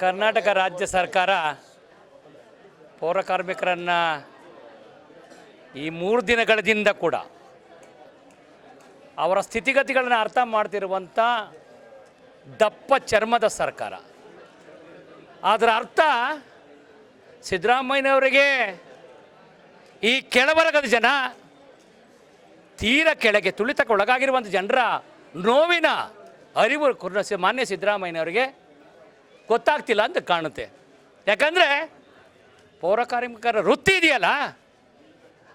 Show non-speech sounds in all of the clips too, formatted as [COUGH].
ಕರ್ನಾಟಕ ರಾಜ್ಯ ಸರ್ಕಾರ ಪೌರ ಕಾರ್ಮಿಕರನ್ನು ಈ ಮೂರು ದಿನಗಳಿಂದ ಕೂಡ ಅವರ ಸ್ಥಿತಿಗತಿಗಳನ್ನು ಅರ್ಥ ಮಾಡ್ತಿರುವಂಥ ದಪ್ಪ ಚರ್ಮದ ಸರ್ಕಾರ. ಅದರ ಅರ್ಥ ಸಿದ್ದರಾಮಯ್ಯನವರಿಗೆ ಈ ಕೆಳವರ್ಗದ ಜನ ತೀರ ಕೆಳಗೆ ತುಳಿತಕ್ಕೆ ಒಳಗಾಗಿರುವಂಥ ಜನರ ನೋವಿನ ಅರಿವು ಮಾನ್ಯ ಸಿದ್ದರಾಮಯ್ಯನವರಿಗೆ ಗೊತ್ತಾಗ್ತಿಲ್ಲ ಅಂತ ಕಾಣುತ್ತೆ. ಯಾಕಂದರೆ ಪೌರ ಕಾರ್ಮಿಕರ ವೃತ್ತಿ ಇದೆಯಲ್ಲ,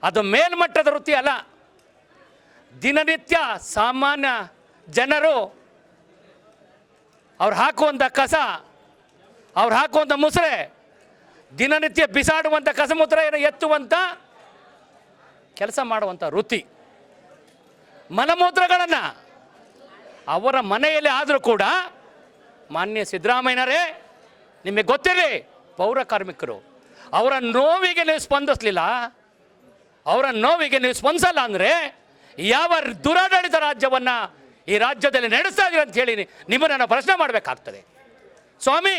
ಅದು ಮೇಲ್ಮಟ್ಟದ ವೃತ್ತಿ ಅಲ್ಲ. ದಿನನಿತ್ಯ ಸಾಮಾನ್ಯ ಜನರು ಅವ್ರು ಹಾಕುವಂಥ ಕಸ, ಅವ್ರು ಹಾಕುವಂಥ ಮುಸುರೆ, ದಿನನಿತ್ಯ ಬಿಸಾಡುವಂಥ ಕಸ ಕಸಮೂತ್ರೆಯನ್ನು ಎತ್ತುವಂಥ ಕೆಲಸ ಮಾಡುವಂಥ ವೃತ್ತಿ. ಮನಮೂತ್ರಗಳನ್ನು ಅವರ ಮನೆಯಲ್ಲಿ ಆದರೂ ಕೂಡ ಮಾನ್ಯ ಸಿದ್ದರಾಮಯ್ಯನರೇ, ನಿಮಗೆ ಗೊತ್ತಿರಲಿ, ಪೌರ ಕಾರ್ಮಿಕರು, ಅವರ ನೋವಿಗೆ ನೀವು ಸ್ಪಂದಿಸಲಿಲ್ಲ. ಅವರ ನೋವಿಗೆ ನೀವು ಸ್ಪಂದಿಸಲ್ಲ ಅಂದರೆ ಯಾವ ದುರಾಡಳಿತ ರಾಜ್ಯವನ್ನು ಈ ರಾಜ್ಯದಲ್ಲಿ ನಡೆಸ್ತಾ ಇದ್ದೀರಿ ಅಂತ ಹೇಳಿ ನಿಮ್ಮ ನಾನು ಪ್ರಶ್ನೆ ಮಾಡಬೇಕಾಗ್ತದೆ. ಸ್ವಾಮಿ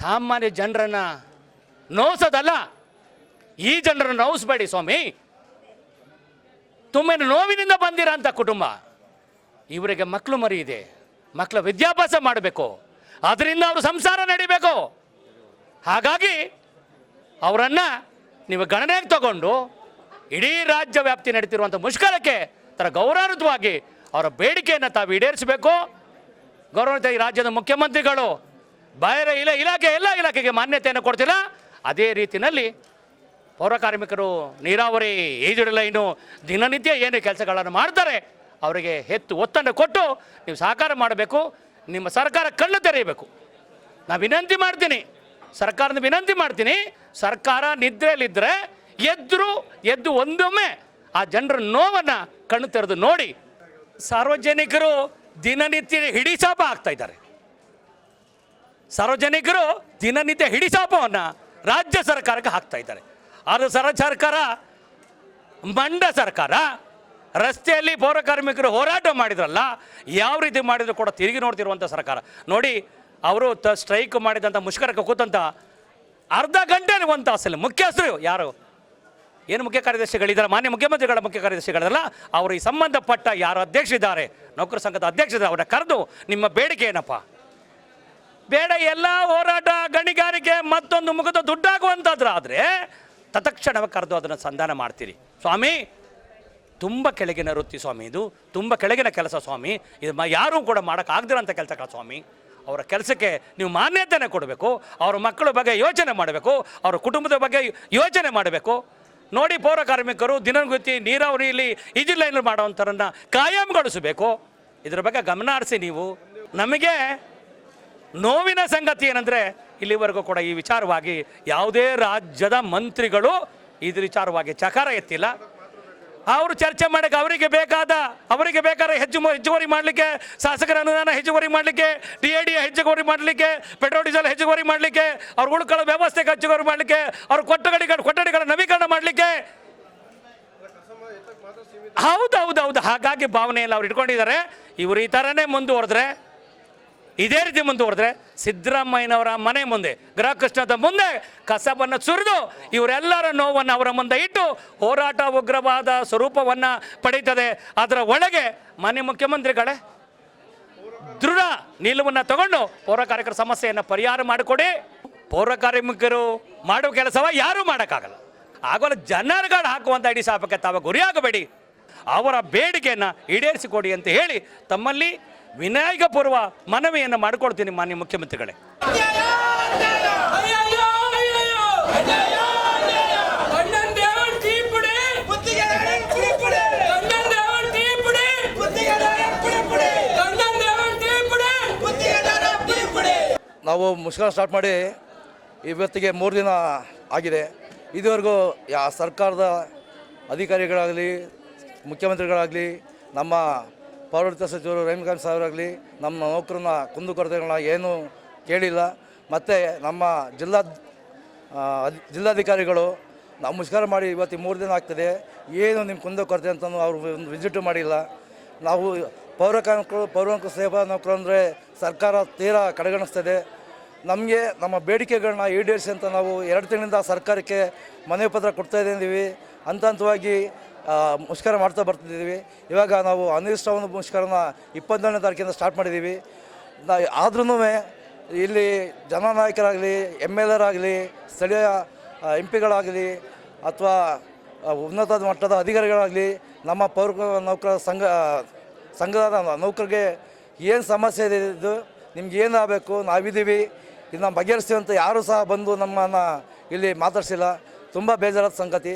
ಸಾಮಾನ್ಯ ಜನರನ್ನ ನೋಸೋದಲ್ಲ, ಈ ಜನರನ್ನು ನೋವಿಸ್ಬೇಡಿ ಸ್ವಾಮಿ. ತುಂಬ ನೋವಿನಿಂದ ಬಂದಿರಂತ ಕುಟುಂಬ, ಇವರಿಗೆ ಮಕ್ಕಳು ಮರಿ ಇದೆ. ಮಕ್ಕಳ ವಿದ್ಯಾಭ್ಯಾಸ ಮಾಡಬೇಕು. ಅದರಿಂದ ಅವರು ಸಂಸಾರ ನಡಿಬೇಕು. ಹಾಗಾಗಿ ಅವರನ್ನು ನೀವು ಗಣನೆಗೆ ತಗೊಂಡು ಇಡೀ ರಾಜ್ಯ ವ್ಯಾಪ್ತಿ ನಡೀತಿರುವಂಥ ಮುಷ್ಕರಕ್ಕೆ ತರ ಗೌರವಾನ್ವಿತವಾಗಿ ಅವರ ಬೇಡಿಕೆಯನ್ನು ತಾವು ಈಡೇರಿಸಬೇಕು. ಗೌರವಾನ್ವಿತ ಈ ರಾಜ್ಯದ ಮುಖ್ಯಮಂತ್ರಿಗಳು ಬೇರೆ ಇಲ, ಇಲಾಖೆ, ಎಲ್ಲ ಇಲಾಖೆಗೆ ಮಾನ್ಯತೆಯನ್ನು ಕೊಡ್ತಿಲ್ಲ. ಅದೇ ರೀತಿಯಲ್ಲಿ ಪೌರ ಕಾರ್ಮಿಕರು ನೀರಾವರಿ ಈಜುಡಿಲ್ಲ ಲೈನು ದಿನನಿತ್ಯ ಏನು ಕೆಲಸಗಳನ್ನು ಮಾಡ್ತಾರೆ ಅವರಿಗೆ ಹೆತ್ತು ಒತ್ತನ್ನು ಕೊಟ್ಟು ನೀವು ಸಹಕಾರ ಮಾಡಬೇಕು. ನಿಮ್ಮ ಸರ್ಕಾರ ಕಣ್ಣು ತೆರೆಯಬೇಕು. ನಾನು ವಿನಂತಿ ಮಾಡ್ತೀನಿ. ಸರ್ಕಾರದ ವಿನಂತಿ ಮಾಡ್ತೀನಿ. ಸರ್ಕಾರ ನಿದ್ರೆಯಲ್ಲಿದ್ದರೆ ಎದ್ರು, ಎದ್ದು ಒಂದೊಮ್ಮೆ ಆ ಜನರ ನೋವನ್ನು ಕಣ್ಣು ತೆರೆದು ನೋಡಿ ಸಾರ್ವಜನಿಕರು ದಿನನಿತ್ಯ ಹಿಡಿಸಾಪ ಆಗ್ತಾ ಇದ್ದಾರೆ. ಸಾರ್ವಜನಿಕರು ದಿನನಿತ್ಯ ಹಿಡಿಸಾಪವನ್ನು ರಾಜ್ಯ ಸರ್ಕಾರಕ್ಕೆ ಹಾಕ್ತಾ ಇದ್ದಾರೆ. ಆದರೆ ಸರ ಸರ್ಕಾರ ಮಂಡ ಸರ್ಕಾರ ರಸ್ತೆಯಲ್ಲಿ ಪೌರ ಕಾರ್ಮಿಕರು ಹೋರಾಟ ಮಾಡಿದ್ರಲ್ಲ, ಯಾವ ರೀತಿ ಮಾಡಿದ್ರು ಕೂಡ ತಿರುಗಿ ನೋಡ್ತಿರುವಂಥ ಸರ್ಕಾರ. ನೋಡಿ, ಅವರು ತ ಸ್ಟ್ರೈಕ್ ಮಾಡಿದಂಥ ಮುಷ್ಕರಕ್ಕೆ ಕೂತಂಥ ಅರ್ಧ ಗಂಟೆ ಒಂದು ತಾಸಲ್ಲಿ ಮುಖ್ಯಸ್ಥರು ಯಾರು? ಏನು ಮುಖ್ಯ ಕಾರ್ಯದರ್ಶಿಗಳಿದ್ದಾರೆ ಮಾನ್ಯ ಮುಖ್ಯಮಂತ್ರಿಗಳ ಮುಖ್ಯ ಕಾರ್ಯದರ್ಶಿಗಳಲ್ಲ ಅವರು ಈ ಸಂಬಂಧಪಟ್ಟ ಯಾರು ಅಧ್ಯಕ್ಷರಿದ್ದಾರೆ? ನೌಕರ ಸಂಘದ ಅಧ್ಯಕ್ಷರಿದ್ದಾರೆ ಅವರ ಕರೆದು ನಿಮ್ಮ ಬೇಡಿಕೆ ಏನಪ್ಪ? ಬೇಡ, ಎಲ್ಲ ಹೋರಾಟ ಗಣಿಗಾರಿಕೆ ಮತ್ತೊಂದು ಮುಖದ ದುಡ್ಡಾಗುವಂಥದ್ರಾದರೆ ತತ್ಕ್ಷಣವೇ ಕರೆದು ಅದನ್ನು ಸಂಧಾನ ಮಾಡ್ತೀರಿ. ಸ್ವಾಮಿ ತುಂಬ ಕೆಳಗಿನ ವೃತ್ತಿ ಸ್ವಾಮಿ ಇದು, ತುಂಬ ಕೆಳಗಿನ ಕೆಲಸ ಸ್ವಾಮಿ. ಇದು ಮ ಯಾರೂ ಕೂಡ ಮಾಡೋಕ್ಕಾಗದಿರೋಂಥ ಕೆಲಸ ಸ್ವಾಮಿ. ಅವರ ಕೆಲಸಕ್ಕೆ ನೀವು ಮಾನ್ಯತೆಯನ್ನು ಕೊಡಬೇಕು, ಅವರ ಮಕ್ಕಳ ಬಗ್ಗೆ ಯೋಚನೆ ಮಾಡಬೇಕು, ಅವರ ಕುಟುಂಬದ ಬಗ್ಗೆ ಯೋಚನೆ ಮಾಡಬೇಕು. ನೋಡಿ ಪೌರ ಕಾರ್ಮಿಕರು ದಿನಗುತ್ತಿ ನೀರಾವರಿಯಲ್ಲಿ ಈಜಿಲೈನಲ್ಲಿ ಲೈನ್ ಮಾಡೋವಂಥರನ್ನ ಕಾಯಂಗೊಳಿಸಬೇಕು. ಇದರ ಬಗ್ಗೆ ಗಮನ ಹರಿಸಿ ನೀವು. ನಮಗೆ ನೋವಿನ ಸಂಗತಿ ಏನಂದರೆ, ಇಲ್ಲಿವರೆಗೂ ಕೂಡ ಈ ವಿಚಾರವಾಗಿ ಯಾವುದೇ ರಾಜ್ಯದ ಮಂತ್ರಿಗಳು ಇದ್ರ ವಿಚಾರವಾಗಿ ಚಕಾರ ಎತ್ತಿಲ್ಲ. ಅವರು ಚರ್ಚೆ ಮಾಡಕ್ಕೆ ಅವರಿಗೆ ಬೇಕಾದ ಅವರಿಗೆ ಬೇಕಾದ ಹೆಚ್ಚು ಹೆಚ್ಚುವರಿ ಮಾಡಲಿಕ್ಕೆ ಶಾಸಕರ ಅನುದಾನ ಹೆಚ್ಚುವರಿ ಮಾಡಲಿಕ್ಕೆ, ಡಿ ಎ ಡಿ ಹೆಚ್ಚುವರಿ ಮಾಡಲಿಕ್ಕೆ, ಪೆಟ್ರೋಲ್, ಡೀಸೆಲ್ ಹೆಚ್ಚುವರಿ ಮಾಡಲಿಕ್ಕೆ, ಅವ್ರು ಉಳ್ಕೊಳ್ಳೋ ವ್ಯವಸ್ಥೆಗೆ ಹೆಚ್ಚುವರಿ ಮಾಡಲಿಕ್ಕೆ, ಅವ್ರ ಕೊಠಡಿಗಳ ಕೊಠಡಿಗಳ ನವೀಕರಣ ಮಾಡಲಿಕ್ಕೆ. ಹೌದು ಹೌದು ಹೌದು ಹಾಗಾಗಿ ಭಾವನೆಯಲ್ಲಿ ಅವ್ರು ಇಟ್ಕೊಂಡಿದ್ದಾರೆ. ಇವರು ಈ ಥರನೇ ಮುಂದುವರೆದ್ರೆ ಇದೇ ರೀತಿ ಮುಂದುವರೆದ್ರೆ ಸಿದ್ದರಾಮಯ್ಯನವರ ಮನೆ ಮುಂದೆ, ಗೃಹಕೃಷ್ಣದ ಮುಂದೆ ಕಸವನ್ನು ಸುರಿದು ಇವರೆಲ್ಲರ ನೋವನ್ನು ಅವರ ಮುಂದೆ ಇಟ್ಟು ಹೋರಾಟ ಉಗ್ರವಾದ ಸ್ವರೂಪವನ್ನು ಪಡೀತದೆ. ಅದರ ಒಳಗೆ ಮಾನ್ಯ ಮುಖ್ಯಮಂತ್ರಿಗಳೇ, ದೃಢ ನಿಲುವನ್ನು ತಗೊಂಡು ಪೌರ ಕಾರ್ಮಿಕರ ಸಮಸ್ಯೆಯನ್ನು ಪರಿಹಾರ ಮಾಡಿಕೊಡಿ. ಪೌರ ಕಾರ್ಮಿಕರು ಮಾಡುವ ಕೆಲಸವ ಯಾರೂ ಮಾಡೋಕ್ಕಾಗಲ್ಲ. ಆಗೋಲ್ಲ, ಜನರುಗಳು ಹಾಕುವಂಥ ಇಡೀ ಶಾಪಕ್ಕೆ ತಾವ ಗುರಿಯಾಗಬೇಡಿ. ಅವರ ಬೇಡಿಕೆಯನ್ನು ಈಡೇರಿಸಿಕೊಡಿ ಅಂತ ಹೇಳಿ ತಮ್ಮಲ್ಲಿ ವಿನಾಯಕಪೂರ್ವ ಮನವಿಯನ್ನು ಮಾಡಿಕೊಳ್ತೀನಿ ಮಾನ್ಯ ಮುಖ್ಯಮಂತ್ರಿಗಳೇ. ನಾವು ಮುಷ್ಕರ ಸ್ಟಾರ್ಟ್ ಮಾಡಿ ಇವತ್ತಿಗೆ ಮೂರು ದಿನ ಆಗಿದೆ. ಇದುವರೆಗೂ ಯಾ ಸರ್ಕಾರದ ಅಧಿಕಾರಿಗಳಾಗಲಿ, ಮುಖ್ಯಮಂತ್ರಿಗಳಾಗಲಿ, ನಮ್ಮ ಪೌರಾಡಳಿತ ಸಚಿವರು ರೇಣುಕಾಂತ್ ಸಾಹೇಬರಾಗಲಿ ನಮ್ಮ ನೌಕರನ ಕುಂದುಕೊರತೆಗಳನ್ನ ಏನೂ ಕೇಳಿಲ್ಲ. ಮತ್ತು ನಮ್ಮ ಜಿಲ್ಲಾ ಜಿಲ್ಲಾಧಿಕಾರಿಗಳು ನಾವು ಮುಷ್ಕರ ಮಾಡಿ ಇವತ್ತು ಮೂರು ದಿನ ಆಗ್ತದೆ. ಏನು ನಿಮ್ಮ ಕುಂದುಕೊರತೆ ಅಂತಲೂ ಅವರು ಒಂದು ವಿಸಿಟು ಮಾಡಿಲ್ಲ. ನಾವು ಪೌರ ಕಾರ್ಮಿಕರು, ಪೌರ ಸೇವಾ ನೌಕರು ಅಂದರೆ ಸರ್ಕಾರ ತೀರಾ ಕಡೆಗಣಿಸ್ತದೆ. ನಮಗೆ ನಮ್ಮ ಬೇಡಿಕೆಗಳನ್ನ ಈಡೇರಿಸಿ ಅಂತ ನಾವು ಎರಡು ತಿಂಗಳಿಂದ ಸರ್ಕಾರಕ್ಕೆ ಮನವಿ ಪತ್ರ ಕೊಡ್ತಾ ಇದ್ದೀವಿ. ಹಂತ ಹಂತವಾಗಿ ಮುಷ್ಕರ ಮಾಡ್ತಾ ಬರ್ತಿದ್ದೀವಿ. ಇವಾಗ ನಾವು ಅನಿರ್ದಿಷ್ಟವಾದ ಮುಷ್ಕರನ ಇಪ್ಪತ್ತೇಳನೇ ತಾರೀಕಿಂದ ಸ್ಟಾರ್ಟ್ ಮಾಡಿದ್ದೀವಿ. ಆದ್ರೂ ಇಲ್ಲಿ ಜನನಾಯಕರಾಗಲಿ ಎಂ ಎಲ್ ಎರಾಗಲಿ ಸ್ಥಳೀಯ ಎಂ ಪಿಗಳಾಗಲಿ ಅಥವಾ ಉನ್ನತ ಮಟ್ಟದ ಅಧಿಕಾರಿಗಳಾಗಲಿ, ನಮ್ಮ ಪೌರ ನೌಕರ ಸಂಘ ಸಂಘದ ನೌಕರಿಗೆ ಏನು ಸಮಸ್ಯೆ ಇದೆ ಇದು, ನಿಮ್ಗೆ ಏನು ಆಗಬೇಕು, ನಾವಿದ್ದೀವಿ. ಇದನ್ನ ಬಗೆಹರಿಸ್ತೀವಿ ಅಂತ ಯಾರೂ ಸಹ ಬಂದು ನಮ್ಮನ್ನು ಇಲ್ಲಿ ಮಾತಾಡಿಸಿಲ್ಲ. ತುಂಬ ಬೇಜಾರಾದ ಸಂಗತಿ.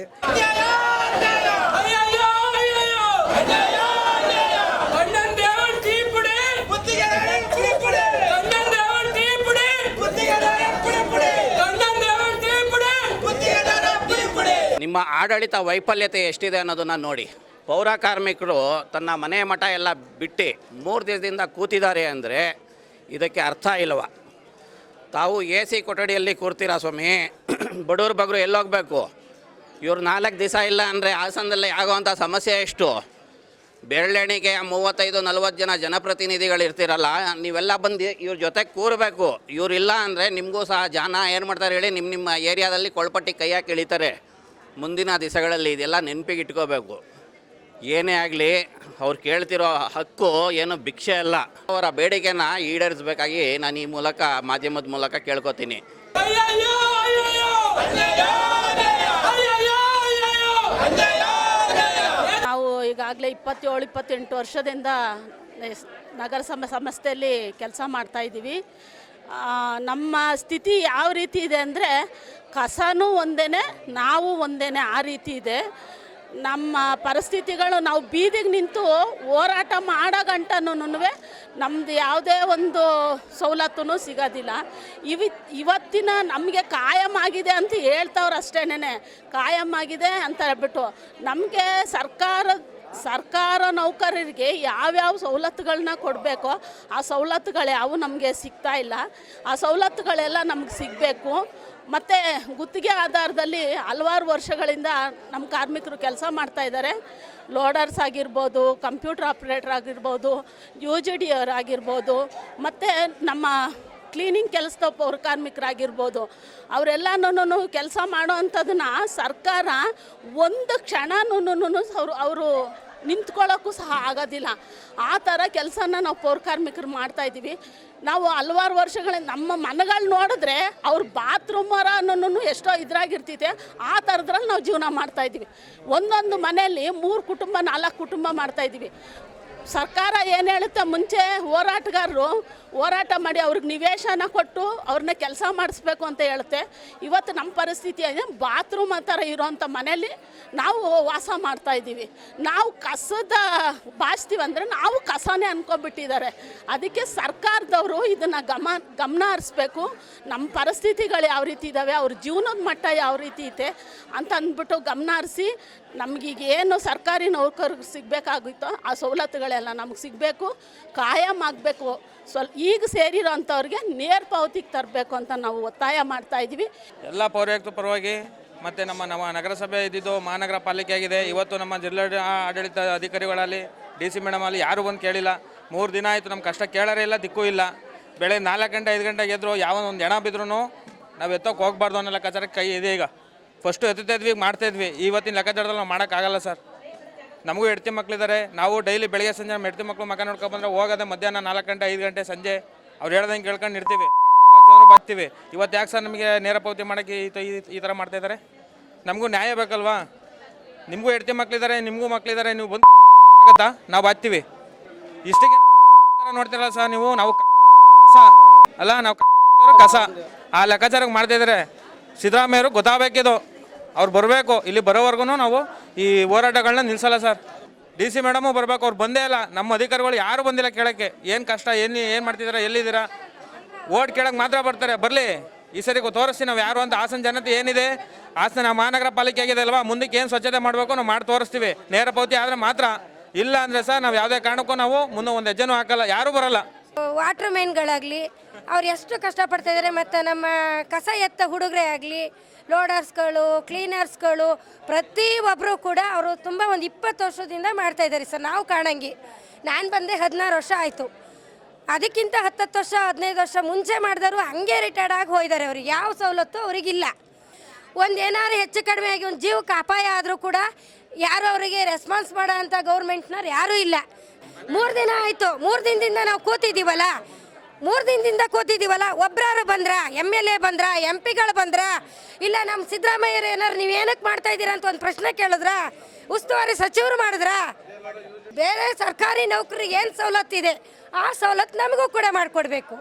ನಿಮ್ಮ ಆಡಳಿತ ವೈಫಲ್ಯತೆ ಎಷ್ಟಿದೆ ಅನ್ನೋದನ್ನು ನೋಡಿ. ಪೌರ ಕಾರ್ಮಿಕರು ತನ್ನ ಮನೆ ಮಠ ಎಲ್ಲ ಬಿಟ್ಟು ಮೂರು ದಿನದಿಂದ ಕೂತಿದ್ದಾರೆ ಅಂದರೆ ಇದಕ್ಕೆ ಅರ್ಥ ಇಲ್ಲವ? ತಾವು ಎ ಸಿ ಕೊಠಡಿಯಲ್ಲಿ ಕೂರ್ತೀರಾ ಸ್ವಾಮಿ? ಬಡವ್ರ ಬಗ್ರು ಎಲ್ಲೋಗ್ಬೇಕು ಇವ್ರು ನಾಲ್ಕು ದಿವಸ ಇಲ್ಲ ಅಂದರೆ ಹಾಸನದಲ್ಲಿ ಆಗೋವಂಥ ಸಮಸ್ಯೆ ಎಷ್ಟು? ಬೆರಳೆಣಿಗೆ ಮೂವತ್ತೈದು, ನಲ್ವತ್ತು ಜನ ಜನಪ್ರತಿನಿಧಿಗಳು ಇರ್ತಿರಲ್ಲ ನೀವೆಲ್ಲ ಬಂದು ಇವ್ರ ಜೊತೆ ಕೂರಬೇಕು. ಇವ್ರಿಲ್ಲ ಅಂದರೆ ನಿಮಗೂ ಸಹ ಜನ ಏನು ಮಾಡ್ತಾರೆ ಹೇಳಿ ನಿಮ್ಮ ನಿಮ್ಮ ಏರಿಯಾದಲ್ಲಿ ಕೊಳ್ಪಟ್ಟಿ ಕೈ ಹಾಕಿ ಇಳಿತಾರೆ. ಮುಂದಿನ ದಿವಸಗಳಲ್ಲಿ ಇದೆಲ್ಲ ನೆನಪಿಗೆ ಇಟ್ಕೋಬೇಕು ಏನೇ ಆಗಲಿ, ಅವ್ರು ಕೇಳ್ತಿರೋ ಹಕ್ಕು ಏನು ಭಿಕ್ಷೆ ಅಲ್ಲ. ಅವರ ಬೇಡಿಕೆನ ಈಡೇರಿಸಬೇಕಾಗಿ ನಾನು ಈ ಮೂಲಕ, ಮಾಧ್ಯಮದ ಮೂಲಕ ಕೇಳ್ಕೊತೀನಿ. ಈಗಾಗಲೇ ಇಪ್ಪತ್ತೇಳು, ಇಪ್ಪತ್ತೆಂಟು ವರ್ಷದಿಂದ ನಗರ ಸಮ, ಸಂಸ್ಥೆಯಲ್ಲಿ ಕೆಲಸ ಮಾಡ್ತಾಯಿದ್ದೀವಿ ನಮ್ಮ ಸ್ಥಿತಿ ಯಾವ ರೀತಿ ಇದೆ ಅಂದರೆ ಕಸನೂ ಒಂದೇ ನಾವು ಒಂದೇ ಆ ರೀತಿ ಇದೆ. ನಮ್ಮ ಪರಿಸ್ಥಿತಿಗಳು ನಾವು ಬೀದಿಗೆ ನಿಂತು ಹೋರಾಟ ಮಾಡೋ ಗಂಟನೂ ನಮ್ಮದು ಯಾವುದೇ ಒಂದು ಸವಲತ್ತು ಸಿಗೋದಿಲ್ಲ. ಇವಿ, ಇವತ್ತಿನ ನಮಗೆ ಕಾಯಂ ಆಗಿದೆ ಅಂತ ಹೇಳ್ತವ್ರು ಅಷ್ಟೇನೆ ಕಾಯಂ ಆಗಿದೆ ಅಂತ ಹೇಳ್ಬಿಟ್ಟು ನಮಗೆ ಸರ್ಕಾರ ಸರ್ಕಾರ ನೌಕರರಿಗೆ ಯಾವ್ಯಾವ ಸವಲತ್ತುಗಳನ್ನ ಕೊಡಬೇಕೋ ಆ ಸವಲತ್ತುಗಳು ಯಾವು ನಮಗೆ ಸಿಗ್ತಾ ಇಲ್ಲ. ಆ ಸವಲತ್ತುಗಳೆಲ್ಲ ನಮ್ಗೆ ಸಿಗಬೇಕು. ಮತ್ತು ಗುತ್ತಿಗೆ ಆಧಾರದಲ್ಲಿ ಹಲವಾರು ವರ್ಷಗಳಿಂದ ನಮ್ಮ ಕಾರ್ಮಿಕರು ಕೆಲಸ ಮಾಡ್ತಾ ಇದ್ದಾರೆ ಲೋಡರ್ಸ್ ಆಗಿರ್ಬೋದು, ಕಂಪ್ಯೂಟರ್ ಆಪ್ರೇಟರ್ ಆಗಿರ್ಬೋದು, ಯು ಜಿ ಡಿ ಆಗಿರ್ಬೋದು, ಮತ್ತು ನಮ್ಮ ಕ್ಲೀನಿಂಗ್ ಕೆಲಸದ ಪೌರ ಕಾರ್ಮಿಕರಾಗಿರ್ಬೋದು. ಅವರೆಲ್ಲನೂ ಕೆಲಸ ಅಂಥದನ್ನ ಸರ್ಕಾರ ಒಂದು ಕ್ಷಣನೂ ಅವರು ಅವರು ನಿಂತ್ಕೊಳ್ಳೋಕ್ಕೂ ಸಹ ಆಗೋದಿಲ್ಲ. ಆ ಥರ ಕೆಲಸನ ನಾವು ಪೌರ ಕಾರ್ಮಿಕರು ಮಾಡ್ತಾಯಿದ್ದೀವಿ ನಾವು ಹಲವಾರು ವರ್ಷಗಳಿಂದ ನಮ್ಮ ಮನೆಗಳು ನೋಡಿದ್ರೆ ಅವ್ರ ಬಾತ್ರೂಮರ ಅನ್ನೋನು ಎಷ್ಟೋ ಇದ್ರಾಗಿರ್ತೈತೆ ಆ ಥರದ್ರಲ್ಲಿ ನಾವು ಜೀವನ ಮಾಡ್ತಾಯಿದ್ದೀವಿ ಒಂದೊಂದು ಮನೆಯಲ್ಲಿ ಮೂರು ಕುಟುಂಬ, ನಾಲ್ಕು ಕುಟುಂಬ ಮಾಡ್ತಾ ಇದ್ದೀವಿ. ಸರ್ಕಾರ ಏನು ಹೇಳುತ್ತೆ, ಮುಂಚೆ ಹೋರಾಟಗಾರರು ಹೋರಾಟ ಮಾಡಿ ಅವ್ರಿಗೆ ನಿವೇಶನ ಕೊಟ್ಟು ಅವ್ರನ್ನ ಕೆಲಸ ಮಾಡಿಸ್ಬೇಕು ಅಂತ ಹೇಳುತ್ತೆ. ಇವತ್ತು ನಮ್ಮ ಪರಿಸ್ಥಿತಿ ಇದೆ ಬಾತ್ರೂಮ್ ಥರ ಇರೋವಂಥ ಮನೇಲಿ ನಾವು ವಾಸ ಮಾಡ್ತಾ ಇದ್ದೀವಿ. ನಾವು ಕಸದ ಬಾಚ್ತೀವಿ ಅಂದರೆ ನಾವು ಕಸನೇ ಅನ್ಕೊಂಡ್ಬಿಟ್ಟಿದ್ದಾರೆ. ಅದಕ್ಕೆ ಸರ್ಕಾರದವರು ಇದನ್ನು ಗಮ, ಗಮನ ಹರಿಸ್ಬೇಕು. ನಮ್ಮ ಪರಿಸ್ಥಿತಿಗಳು ಯಾವ ರೀತಿ ಇದ್ದಾವೆ ಅವ್ರ ಜೀವನದ ಮಟ್ಟ ಯಾವ ರೀತಿ ಐತೆ ಅಂತ ಅಂದ್ಬಿಟ್ಟು ಗಮನ ಹರಿಸಿ ನಮಗೀಗ ಏನು ಸರ್ಕಾರಿ ನೌಕರಿಗೆ ಸಿಗಬೇಕಾಗಿತ್ತೋ ಆ ಸವಲತ್ತುಗಳೆಲ್ಲ ನಮಗೆ ಸಿಗಬೇಕು, ಕಾಯಂ ಆಗಬೇಕು. ಸ್ವಲ್ಪ ಈಗ ಸೇರಿರೋ ಅಂಥವ್ರಿಗೆ ನೇರ ಪಾವತಿಗೆ ತರಬೇಕು ಅಂತ ನಾವು ಒತ್ತಾಯ ಮಾಡ್ತಾ ಇದ್ದೀವಿ. ಎಲ್ಲ ಪೌರಾಯುಕ್ತ ಪರವಾಗಿ ಮತ್ತು ನಮ್ಮ ನಮ್ಮ ನಗರಸಭೆ ಇದ್ದಿದ್ದು ಮಹಾನಗರ ಪಾಲಿಕೆ ಆಗಿದೆ. ಇವತ್ತು ನಮ್ಮ ಜಿಲ್ಲಾ ಆಡಳಿತ ಅಧಿಕಾರಿಗಳಲ್ಲಿ ಡಿ ಸಿ ಮೇಡಮ್ ಅಲ್ಲಿ ಯಾರೂ ಬಂದು ಕೇಳಿಲ್ಲ. ಮೂರು ದಿನ ಆಯಿತು ನಮ್ಮ ಕಷ್ಟ ಕೇಳಾರೇ ಇಲ್ಲ, ದಿಕ್ಕೂ ಇಲ್ಲ. ಬೆಳೆ ನಾಲ್ಕು ಗಂಟೆ, ಐದು ಗಂಟೆಗೆ ಎದ್ರು ಯಾವ ಒಂದು ಹೆಣ ಬಿದ್ರೂ ನಾವು ಎತ್ತೋಕೆ ಹೋಗ್ಬಾರ್ದು ಅನ್ನೋ ಲೆಕ್ಕಾಚಾರಕ್ಕೆ ಕೈ ಇದೆ ಈಗ. ಫಸ್ಟು ಮಾಡ್ತಾ ಇದ್ವಿ. ಇವತ್ತಿನ ಲೆಕ್ಕಾಚಾರದಲ್ಲಿ ನಾವು ಮಾಡೋಕ್ಕಾಗಲ್ಲ ಸರ್. ನಮಗೂ ಹೆಡ್ತಿ ಮಕ್ಕಳಿದ್ದಾರೆ ನಾವು ಡೈಲಿ ಬೆಳಗ್ಗೆ ಸಂಜೆ ನಮ್ಮ ಹೆಡ್ತಿ ಮಕ್ಕಳು ಮಕ್ಕ ನೋಡ್ಕೊಂಡು ಬಂದ್ರೆ ಹೋಗೋದೆ ಮಧ್ಯಾಹ್ನ ನಾಲ್ಕು ಗಂಟೆ, ಐದು ಗಂಟೆ ಸಂಜೆ. ಅವ್ರು ಹೇಳ್ದಂಗೆ ಕೇಳ್ಕೊಂಡು ಇರ್ತೀವಿ. ಅಂದ್ರೆ ಬರ್ತೀವಿ. ಇವತ್ತು ಯಾಕೆ ಸರ್ ನಮಗೆ ನೇರ ಪಾವತಿ ಮಾಡೋಕ್ಕೆ ಈ ಥರ ಮಾಡ್ತಾ ಇದ್ದಾರೆ? ನಮಗೂ ನ್ಯಾಯ ಬೇಕಲ್ವಾ? ನಿಮಗೂ ಹೆಡ್ತಿ ಮಕ್ಕಳಿದ್ದಾರೆ ನಿಮಗೂ ಮಕ್ಕಳಿದ್ದಾರೆ ನೀವು ಬಂದು [LAUGHS] ಆಗುತ್ತಾ? ನಾವು ಬರ್ತೀವಿ ಇಷ್ಟಕ್ಕೆ [LAUGHS] ನೋಡ್ತೀರಲ್ಲ ಸರ್ ನೀವು? ನಾವು [LAUGHS] ಕಸ. ಅಲ್ಲ, ನಾವು ಕಸ. ಆ ಲೆಕ್ಕಾಚಾರಕ್ಕೆ ಮಾಡ್ತಾ ಇದ್ದಾರೆ. ಸಿದ್ದರಾಮಯ್ಯರು ಗೊತ್ತಾಗಬೇಕಿದು. ಅವ್ರು ಬರಬೇಕು. ಇಲ್ಲಿ ಬರೋವರೆಗೂ ನಾವು ಈ ಹೋರಾಟಗಳನ್ನ ನಿಲ್ಲಿಸಲ್ಲ ಸರ್. ಡಿ ಸಿ ಮೇಡಮು ಬರಬೇಕು. ಅವ್ರು ಬಂದೇ ಇಲ್ಲ. ನಮ್ಮ ಅಧಿಕಾರಿಗಳು ಯಾರು ಬಂದಿಲ್ಲ ಕೇಳೋಕ್ಕೆ. ಏನು ಕಷ್ಟ, ಏನು ಏನು ಮಾಡ್ತಿದ್ದೀರಾ, ಎಲ್ಲಿದ್ದೀರಾ? ಓಟ್ ಕೇಳಕ್ಕೆ ಮಾತ್ರ ಬರ್ತಾರೆ. ಬರಲಿ. ಈ ಸರಿ ತೋರಿಸ್ತೀನಿ ನಾವು ಯಾರು ಅಂತ. ಹಾಸನ ಜನತೆ ಏನಿದೆ? ಹಾಸನ ಮಹಾನಗರ ಪಾಲಿಕೆ ಆಗಿದೆ ಅಲ್ವಾ? ಮುಂದಕ್ಕೆ ಏನು ಸ್ವಚ್ಛತೆ ಮಾಡಬೇಕು ನಾವು ಮಾಡಿ ತೋರಿಸ್ತೀವಿ. ನೇರ ಪಾವತಿ ಆದರೆ ಮಾತ್ರ. ಇಲ್ಲ ಅಂದರೆ ಸರ್, ನಾವು ಯಾವುದೇ ಕಾರಣಕ್ಕೂ ನಾವು ಮುಂದೆ ಒಂದು ಹೆಜ್ಜೆನೂ ಹಾಕಲ್ಲ. ಯಾರೂ ಬರಲ್ಲ. ವಾಟರ್ ಮೇನ್ಗಳಾಗಲಿ ಅವ್ರು ಎಷ್ಟು ಕಷ್ಟಪಡ್ತಾ ಇದ್ದಾರೆ ಮತ್ತು ನಮ್ಮ ಕಸ ಎತ್ತ ಹುಡುಗರೇ ಆಗಲಿ ಲೋಡರ್ಸ್ಗಳು, ಕ್ಲೀನರ್ಸ್ಗಳು ಪ್ರತಿಯೊಬ್ಬರು ಕೂಡ ಅವರು ತುಂಬ ಒಂದು ಇಪ್ಪತ್ತು ವರ್ಷದಿಂದ ಮಾಡ್ತಾ ಇದ್ದಾರೆ ಸರ್, ನಾವು ಕಾಣಂಗಿ. ನಾನು ಬಂದೆ ಹದಿನಾರು ವರ್ಷ ಆಯಿತು. ಅದಕ್ಕಿಂತ ಹತ್ತತ್ತು ವರ್ಷ, ಹದಿನೈದು ವರ್ಷ ಮುಂಚೆ ಮಾಡಿದವರು ಹಂಗೆ ರಿಟೈರ್ಡ್ ಆಗಿ ಹೋಗಿದ್ದಾರೆ ಅವ್ರಿಗೆ ಯಾವ ಸವಲತ್ತು ಅವರಿಗಿಲ್ಲ. ಒಂದು ಏನಾದ್ರು ಹೆಚ್ಚು ಕಡಿಮೆ ಆಗಿ ಒಂದು ಜೀವಕ್ಕೆ ಅಪಾಯ ಆದರೂ ಕೂಡ ಯಾರು ಅವರಿಗೆ ರೆಸ್ಪಾನ್ಸ್ ಮಾಡೋ ಅಂಥ ಗೌರ್ಮೆಂಟ್ನವ್ರು ಯಾರೂ ಇಲ್ಲ. ಮೂರು ದಿನ ಆಯಿತು. ಮೂರು ದಿನದಿಂದ ನಾವು ಕೂತಿದ್ದೀವಲ್ಲ. ಮೂರು ದಿನದಿಂದ ಕೂತಿದ್ದೀವಲ್ಲ ಒಬ್ರಾರು ಬಂದ್ರ? ಎಂ ಎಲ್ ಎ ಬಂದ್ರ? ಎಂ ಪಿಗಳು ಬಂದ್ರ? ಇಲ್ಲ ನಮ್ಮ ಸಿದ್ದರಾಮಯ್ಯರು ಏನಾರು ನೀವು ಏನಕ್ಕೆ ಮಾಡ್ತಾ ಇದ್ದೀರಾ ಅಂತ ಒಂದು ಪ್ರಶ್ನೆ ಕೇಳಿದ್ರ? ಉಸ್ತುವಾರಿ ಸಚಿವರು ಮಾಡಿದ್ರ? ಬೇರೆ ಸರ್ಕಾರಿ ನೌಕರಿಗೆ ಏನು ಸವಲತ್ತಿದೆ ಆ ಸವಲತ್ತು ನಮಗೂ ಕೂಡ ಮಾಡಿಕೊಡ್ಬೇಕು.